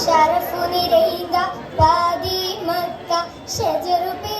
ഷറഫു നിറയുക പാതിമക്ക ഷജറു പെരുത്തിയിടും കാരക്ക